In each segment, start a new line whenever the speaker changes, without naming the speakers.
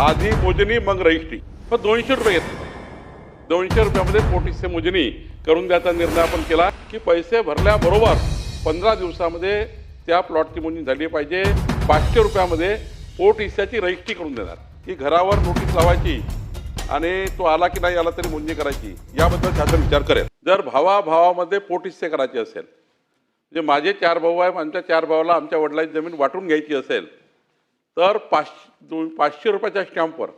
आधी मोजणी मग रजिस्ट्री. पण दोनशे रुपये घेतले. दोनशे रुपयामध्ये पोटीसचे मोजणी करून द्यायचा निर्णय आपण केला की पैसे भरल्याबरोबर पंधरा दिवसामध्ये त्या प्लॉटची मोजणी झाली पाहिजे. पाचशे रुपयामध्ये पोट हिस्साची रजिस्ट्री करून देणार. की घरावर नोटीस लावायची आणि तो आला की नाही आला तरी मोजणी करायची. याबद्दल शासन विचार करेल. जर भावाभावामध्ये पोट हिस्से करायचे असेल म्हणजे माझे चार भाऊ आहे आमच्या चार भावाला आमच्या वडिलांची जमीन वाटून घ्यायची असेल तर पाच दोन पाचशे रुपयाच्या स्टॅम्पवर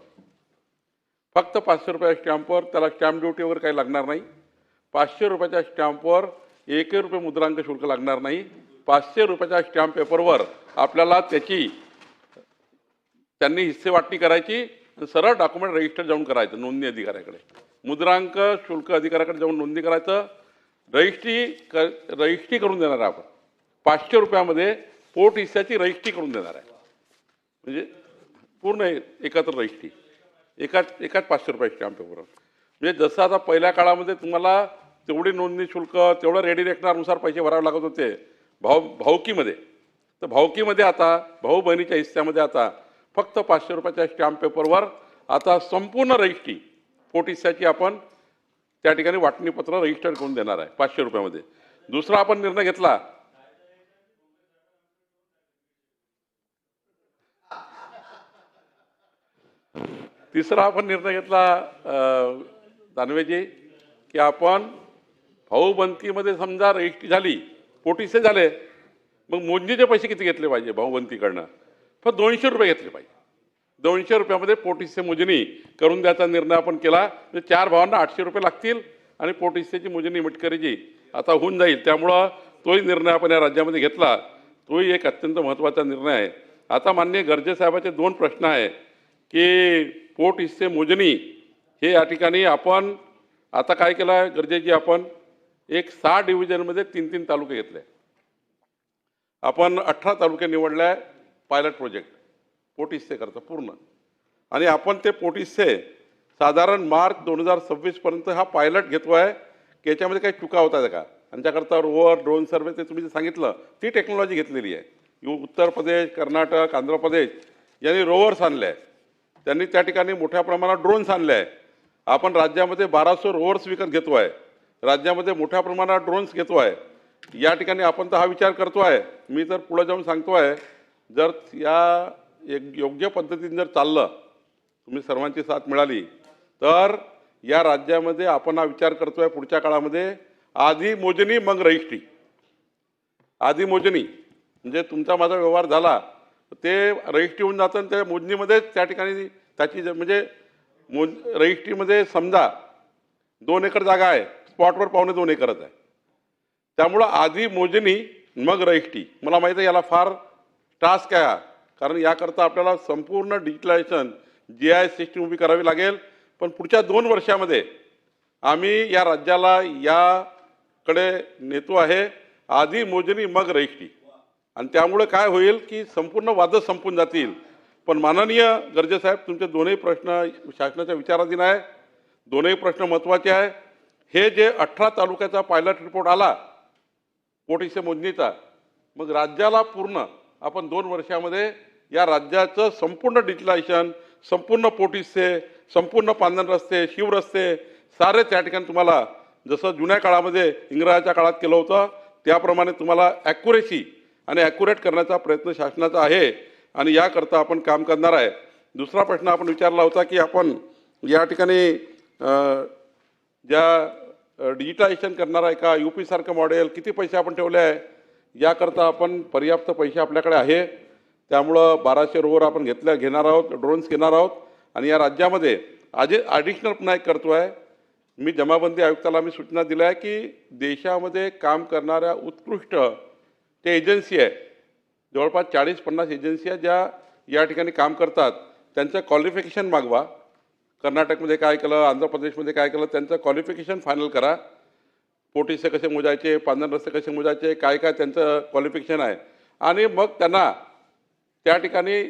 फक्त पाचशे रुपयाच्या स्टॅम्पवर त्याला स्टॅम्प ड्युटीवर काही लागणार नाही. पाचशे रुपयाच्या स्टॅम्पवर एकही रुपये मुद्रांक शुल्क लागणार नाही. पाचशे रुपयाच्या स्टॅम्प पेपरवर आपल्याला त्याची त्यांनी हिस्से वाटणी करायची सरळ डॉक्युमेंट रजिस्टर जाऊन करायचं नोंदणी अधिकाऱ्याकडे. मुद्रांक शुल्क अधिकाऱ्याकडे जाऊन नोंदणी करायचं. रजिस्ट्री क रजिस्ट्री करून देणार आहे आपण. पाचशे रुपयामध्ये पोट हिस्स्याची रजिस्ट्री करून देणार आहे. म्हणजे पूर्ण एकत्र रजिस्ट्री एकाच एकाच पाचशे रुपये स्टॅम्प पेपरवर म्हणजे जसं आता पहिल्या काळामध्ये तुम्हाला तेवढी नोंदणी शुल्क तेवढं रेडी रेकनानुसार पैसे भरावे लागत होते भाऊ भाऊकीमध्ये. तर भाऊकीमध्ये आता भाऊ बहिणीच्या हिस्स्यामध्ये आता फक्त पाचशे रुपयाच्या स्टॅम्प पेपरवर आता संपूर्ण रजिस्ट्री पोट हिस्स्याची आपण त्या ठिकाणी वाटणीपत्र रजिस्टर करून देणार आहे पाचशे रुपयामध्ये. दुसरा आपण निर्णय घेतला तिसरा आपण निर्णय घेतला दानवेजी की आपण भाऊबंदकीमध्ये समजा रजिस्ट्री झाली पोटीसे झाले मग मोजणीचे पैसे किती घेतले पाहिजे भाऊबंदकीकडनं फक्त दोनशे रुपये घेतले पाहिजे. दोनशे रुपयामध्ये पोटीसचे मोजणी करून द्यायचा निर्णय आपण केला. म्हणजे चार भावांना आठशे रुपये लागतील आणि पोटीसची मोजणी मिटकरीची आता होऊन जाईल. त्यामुळं तोही निर्णय आपण या राज्यामध्ये घेतला. तोही एक अत्यंत महत्त्वाचा निर्णय आहे. आता माननीय गरजेसाहेबाचे दोन प्रश्न आहे की पोट हिस्से मोजणी हे या ठिकाणी आपण आता काय केलं आहे गरजेची आपण एक सहा डिव्हिजनमध्ये तीन तीन तालुके घेतले. आपण अठरा तालुके निवडले आहे पायलट प्रोजेक्ट पोटिसचे करता पूर्ण. आणि आपण ते पोटिसचे साधारण मार्च दोन हजार सव्वीसपर्यंत हा पायलट घेतो आहे की याच्यामध्ये काही चुका होत आहेत का? त्यांच्याकरता रोवर ड्रोन सर्वे ते तुम्ही जे सांगितलं ती टेक्नॉलॉजी घेतलेली आहे. उत्तर प्रदेश कर्नाटक आंध्र प्रदेश यांनी रोवर्स आणले. आहे त्यांनी त्या ठिकाणी मोठ्या प्रमाणात ड्रोन्स आणले आहे. आपण राज्यामध्ये बाराशे रोवर्स विकत घेतो आहे. राज्यामध्ये मोठ्या प्रमाणात ड्रोन्स घेतो आहे. या ठिकाणी आपण तर हा विचार करतो आहे. मी तर पुढं जाऊन सांगतो आहे जर या एक योग्य पद्धतीने जर चाललं तुम्ही सर्वांची साथ मिळाली तर या राज्यामध्ये आपण हा विचार करतो आहे पुढच्या काळामध्ये आधी मोजणी मग रजिस्ट्री. आधी मोजणी. म्हणजे तुमचा माझा व्यवहार झाला ते रजिस्ट्री होऊन जातं आणि त्या मोजणीमध्येच त्या ठिकाणी त्याची ज- म्हणजे मोज रजिस्ट्रीमध्ये समजा दोन एकर जागा आहे स्पॉटवर पावणे दोन एकरच आहे. त्यामुळं आधी मोजणी मग रजिस्ट्री. मला माहीत आहे याला फार टास्क आहे हा. कारण याकरता आपल्याला संपूर्ण डिजिटलायझेशन जी आय सिस्टीम उभी करावी लागेल. पण पुढच्या दोन वर्षामध्ये आम्ही या राज्याला याकडे नेतो आहे. आधी मोजणी मग रजिस्ट्री. आणि त्यामुळे काय होईल की संपूर्ण वादच संपून जातील. पण माननीय गर्जेसाहेब तुमचे दोन्ही प्रश्न शासनाच्या विचाराधीन आहे. दोनही प्रश्न महत्त्वाचे आहे. हे जे अठरा तालुक्याचा पायलट रिपोर्ट आला पोटीसे मोजणीचा मग राज्याला पूर्ण आपण दोन वर्षामध्ये या राज्याचं संपूर्ण डिजिटलायझेशन संपूर्ण पोटीसचे संपूर्ण पांधन रस्ते शिवरस्ते सारे त्या ठिकाणी तुम्हाला जसं जुन्या काळामध्ये इंग्रजाच्या काळात केलं होतं त्याप्रमाणे तुम्हाला ॲक्युरेसी आणि ॲक्युरेट करण्याचा प्रयत्न शासनाचा आहे आणि याकरता आपण काम करणार आहे. दुसरा प्रश्न आपण विचारला होता की आपण या ठिकाणी ज्या डिजिटायझेशन करणार आहे का यू पीसारखं मॉडेल किती पैसे आपण ठेवले आहे? याकरता आपण पर्याप्त पैसे आपल्याकडे आहे. त्यामुळं बाराशे रोवर आपण घेतल्या घेणार आहोत ड्रोन्स घेणार आहोत. आणि या राज्यामध्ये आधी ॲडिशनल पुन्हा एक करतो आहे मी जमाबंदी आयुक्ताला मी सूचना दिल्या आहे की देशामध्ये काम करणाऱ्या उत्कृष्ट ते एजन्सी आहे. जवळपास चाळीस पन्नास एजन्सी ज्या या ठिकाणी काम करतात. त्यांचं क्वालिफिकेशन मागवा. कर्नाटकमध्ये काय केलं आंध्र प्रदेशमध्ये काय केलं त्यांचं क्वालिफिकेशन फायनल करा. पोटीसे कसे मोजायचे पांधन रस्ते कसे मोजायचे काय काय त्यांचं क्वालिफिकेशन आहे. आणि मग त्यांना त्या ठिकाणी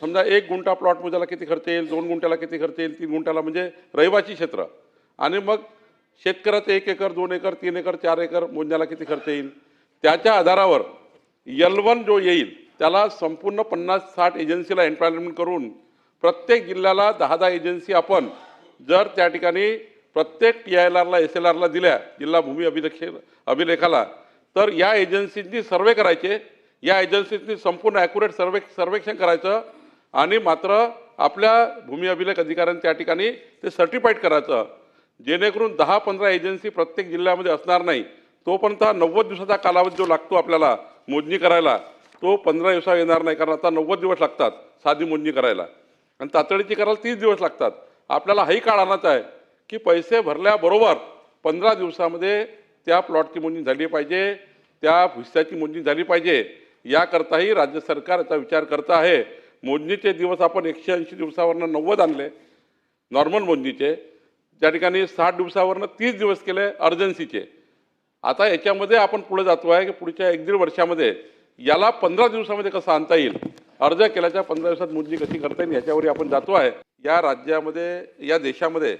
समजा एक गुंठा प्लॉट मोजायला किती खर्च येईल दोन गुंठ्याला किती खर्च येईल तीन गुंठ्याला म्हणजे रहिवासी क्षेत्र. आणि मग शेतकऱ्याचं एक एकर दोन एकर तीन एकर चार एकर मोजण्याला किती खर्च येईल? त्याच्या आधारावर यल वन जो येईल त्याला संपूर्ण पन्नास साठ एजन्सीला एम्प्लॉयमेंट करून प्रत्येक जिल्ह्याला दहा दहा एजन्सी आपण जर त्या ठिकाणी प्रत्येक टी आय आरला एस एल आरला दिल्या जिल्हा भूमी अभिलेख अभिलेखाला तर या एजन्सींनी सर्वे करायचे. या एजन्सींनी संपूर्ण ॲक्युरेट सर्वे सर्वेक्षण करायचं आणि मात्र आपल्या भूमी अभिलेख अधिकाऱ्यांनी त्या ठिकाणी ते सर्टिफाईड करायचं. जेणेकरून दहा पंधरा एजन्सी प्रत्येक जिल्ह्यामध्ये असणार नाही. तोपर्यंत हा नव्वद दिवसाचा कालावधी जो लागतो आपल्याला मोजणी करायला तो पंधरा दिवसा येणार नाही कारण आता नव्वद दिवस लागतात साधी मोजणी करायला. आणि तातडीची करायला तीस दिवस लागतात. आपल्याला हाही काळ आणायचा आहे की पैसे भरल्याबरोबर पंधरा दिवसामध्ये त्या प्लॉटची मोजणी झाली पाहिजे त्या हिस्साची मोजणी झाली पाहिजे. याकरताही राज्य सरकार याचा विचार करत आहे. मोजणीचे दिवस आपण एकशे ऐंशी दिवसावरनं नव्वद आणले नॉर्मल मोजणीचे. त्या ठिकाणी साठ दिवसावरनं तीस दिवस केले अर्जन्सीचे. आता याच्यामध्ये आपण पुढे जातो आहे की पुढच्या एक दीड वर्षामध्ये याला पंधरा दिवसामध्ये कसं आणता येईल? अर्ज केल्याच्या पंधरा दिवसात मोजणी कशी करता येईल याच्यावर आपण जातो आहे. या राज्यामध्ये या देशामध्ये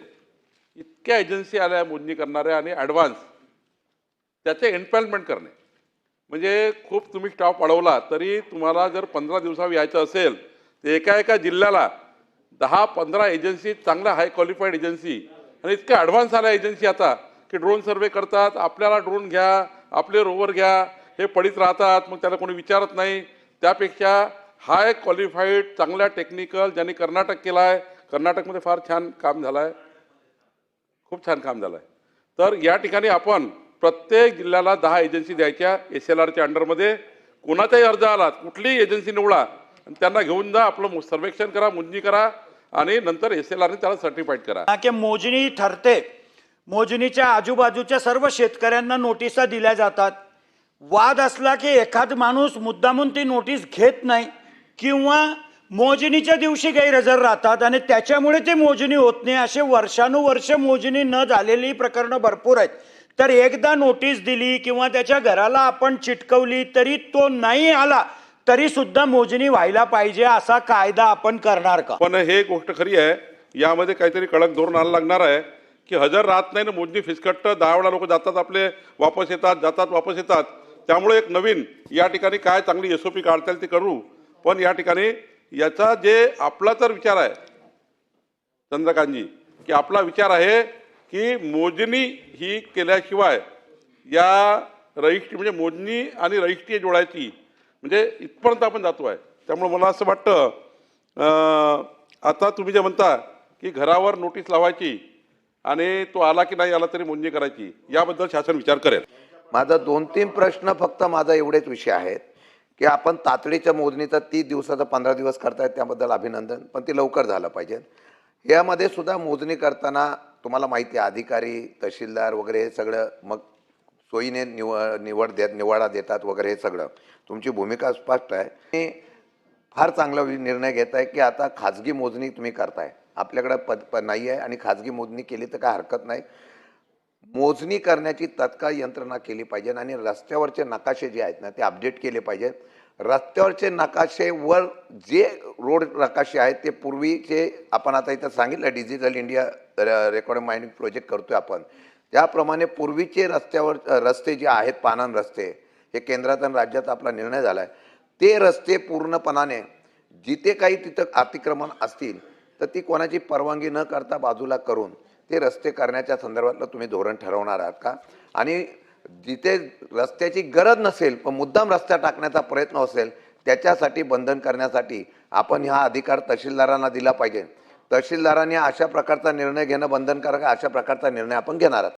इतक्या एजन्सी आल्या मोजणी करणाऱ्या आणि ॲडव्हान्स त्याचे एनपॅलमेंट करणे. म्हणजे खूप तुम्ही स्टाफ वाढवला तरी तुम्हाला जर पंधरा दिवसावर यायचं असेल तर एका एका जिल्ह्याला दहा पंधरा एजन्सी चांगल्या हाय क्वालिफाईड एजन्सी आणि इतक्या ॲडव्हान्स आल्या एजन्सी आता की ड्रोन सर्वे करतात आपल्याला ड्रोन घ्या आपले रोवर घ्या हे पडीत राहतात मग त्याला कोणी विचारत नाही. त्यापेक्षा हाय क्वालिफाईड चांगल्या टेक्निकल ज्यांनी कर्नाटक केला आहे कर्नाटकमध्ये फार छान काम झालं आहे खूप छान काम झालं आहे तर या ठिकाणी आपण प्रत्येक जिल्ह्याला दहा एजन्सी द्यायच्या एस एल आरच्या अंडरमध्ये कोणाचाही अर्ज आला कुठलीही एजन्सी निवडा आणि त्यांना घेऊन जा आपलं सर्वेक्षण करा मोजणी करा आणि नंतर एस एल आरने त्याला सर्टिफाईड करा.
मोजणी ठरते. मोजणीच्या आजूबाजूच्या सर्व शेतकऱ्यांना नोटिसा दिल्या जातात. वाद असला की एखाद माणूस मुद्दामून ती नोटीस घेत नाही किंवा मोजणीच्या दिवशी गैरहजर राहतात आणि त्याच्यामुळे ती मोजणी होत नाही. असे वर्षानुवर्ष मोजणी न झालेली प्रकरणं भरपूर आहेत. तर एकदा नोटीस दिली किंवा त्याच्या घराला आपण चिटकवली तरी तो नाही आला तरी सुद्धा मोजणी व्हायला पाहिजे असा कायदा आपण करणार का?
पण हे गोष्ट खरी आहे यामध्ये काहीतरी कडक धोरण आणायला लागणार आहे. की हजर राहत नाही ना मोजणी फिसकटतं दहा वेळा लोक जातात आपले वापस येतात जातात वापस येतात. त्यामुळे एक नवीन या ठिकाणी काय चांगली एस ओ पी काढता येईल ती करू. पण या ठिकाणी याचा जे आपला तर विचार आहे चंद्रकांतजी की आपला विचार आहे की मोजणी ही केल्याशिवाय या रजिस्ट्री म्हणजे मोजणी आणि रजिस्ट्री जोडायची म्हणजे इथपर्यंत आपण जातो आहे. त्यामुळे मला असं वाटतं आता तुम्ही जे म्हणता की घरावर नोटीस लावायची आणि तो आला की नाही आला तरी मोजणी करायची याबद्दल शासन विचार करेल.
माझा दोन तीन प्रश्न फक्त माझा एवढेच विषय आहेत की आपण तातडीच्या मोजणीचा तीस दिवसाचा पंधरा दिवस करतायत त्याबद्दल अभिनंदन पण ते लवकर झालं पाहिजे. यामध्ये सुद्धा मोजणी करताना तुम्हाला माहिती आहे अधिकारी तहसीलदार वगैरे हे सगळं मग सोयीने निव निवड देत निवाडा देतात वगैरे हे सगळं. तुमची भूमिका स्पष्ट आहे. आणि फार चांगला निर्णय घेत आहे की आता खाजगी मोजणी तुम्ही करताय. आपल्याकडं पद प नाही आहे आणि खाजगी मोजणी केली तर काय हरकत नाही. मोजणी करण्याची तत्काळ यंत्रणा केली पाहिजे आणि रस्त्यावरचे नकाशे जे आहेत ना ते अपडेट केले पाहिजेत. रस्त्यावरचे नकाशेवर जे रोड नकाशे आहेत ते पूर्वीचे आपण आता इथं सांगितलं डिजिटल इंडिया रेकॉर्ड माइंडिंग प्रोजेक्ट करतोय आपण. त्याप्रमाणे पूर्वीचे रस्त्यावर रस्ते जे आहेत पानन रस्ते हे केंद्रात आणि राज्यात आपला निर्णय झाला आहे ते रस्ते पूर्णपणाने जिथे काही तिथं अतिक्रमण असतील तर ती कोणाची परवानगी न करता बाजूला करून ते रस्ते करण्याच्या संदर्भातलं तुम्ही धोरण ठरवणार आहात का? आणि जिथे रस्त्याची गरज नसेल पण मुद्दाम रस्ता टाकण्याचा प्रयत्न असेल त्याच्यासाठी बंधन करण्यासाठी आपण हा अधिकार तहसीलदारांना दिला पाहिजे. तहसीलदारांनी अशा प्रकारचा निर्णय घेणं बंधनकारक अशा प्रकारचा निर्णय आपण घेणार आहात.